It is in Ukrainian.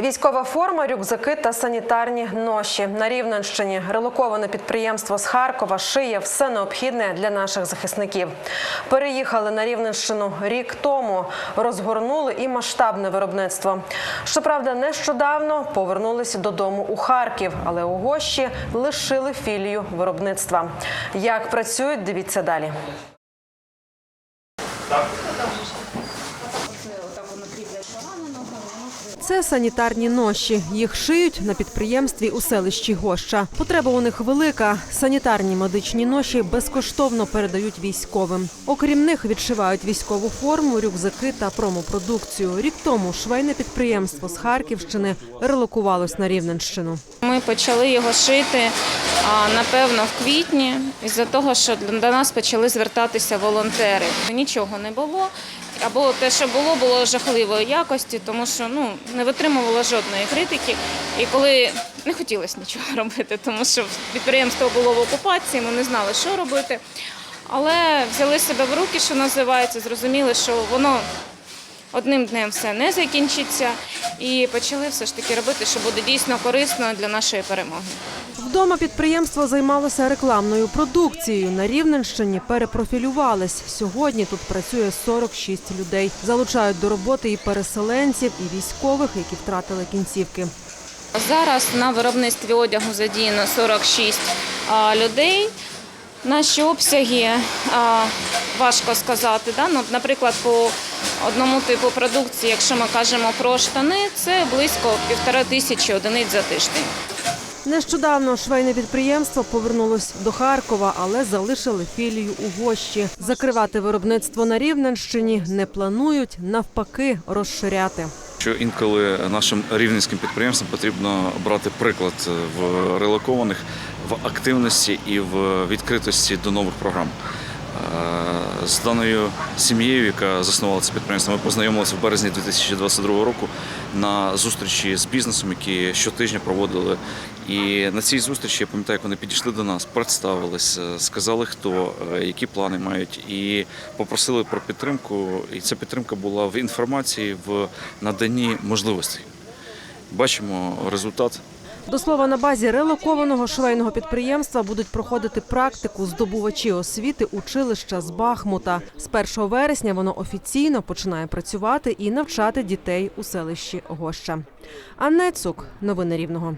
Військова форма, рюкзаки та санітарні ноші на Рівненщині. Релоковане підприємство з Харкова шиє все необхідне для наших захисників. Переїхали на Рівненщину рік тому. Розгорнули і масштабне виробництво. Щоправда, нещодавно повернулися додому у Харків, але у гощі лишили філію виробництва. Як працюють, дивіться далі. Це санітарні ноші. Їх шиють на підприємстві у селищі Гоща. Потреба у них велика. Санітарні медичні ноші безкоштовно передають військовим. Окрім них, відшивають військову форму, рюкзаки та промопродукцію. Рік тому швейне підприємство з Харківщини релокувалось на Рівненщину. Ми почали його шити напевно в квітні, із-за того, що до нас почали звертатися волонтери. Нічого не було. Або те, що було, було жахливої якості, тому що ну не витримувало жодної критики. І коли не хотілося нічого робити, тому що підприємство було в окупації, ми не знали, що робити. Але взяли себе в руки, що називається, зрозуміли, що воно одним днем все не закінчиться, і почали все ж таки робити, що буде дійсно корисно для нашої перемоги. Вдома підприємство займалося рекламною продукцією. На Рівненщині перепрофілювались. Сьогодні тут працює 46 людей. Залучають до роботи і переселенців, і військових, які втратили кінцівки. Зараз на виробництві одягу задіяно 46 а, людей. Наші обсяги важко сказати. Да? Ну, наприклад, по одному типу продукції, якщо ми кажемо про штани, це близько півтора тисячі одиниць за тиждень. Нещодавно швейне підприємство повернулось до Харкова, але залишили філію у Гощі. Закривати виробництво на Рівненщині не планують, навпаки, розширяти. Що інколи нашим рівненським підприємствам потрібно брати приклад в релокованих, в активності і в відкритості до нових програм. З даною сім'єю, яка заснувала це підприємство, ми познайомилися в березні 2022 року на зустрічі з бізнесом, які щотижня проводили. І на цій зустрічі я пам'ятаю, як вони підійшли до нас, представились, сказали, хто, е, які плани мають, і попросили про підтримку. І ця підтримка була в інформації, в наданні можливостей. Бачимо результат. До слова, на базі релокованого швейного підприємства будуть проходити практику здобувачі освіти училища з Бахмута. З 1 вересня воно офіційно починає працювати і навчати дітей у селищі Гоща. Анна Цук, новини Рівного.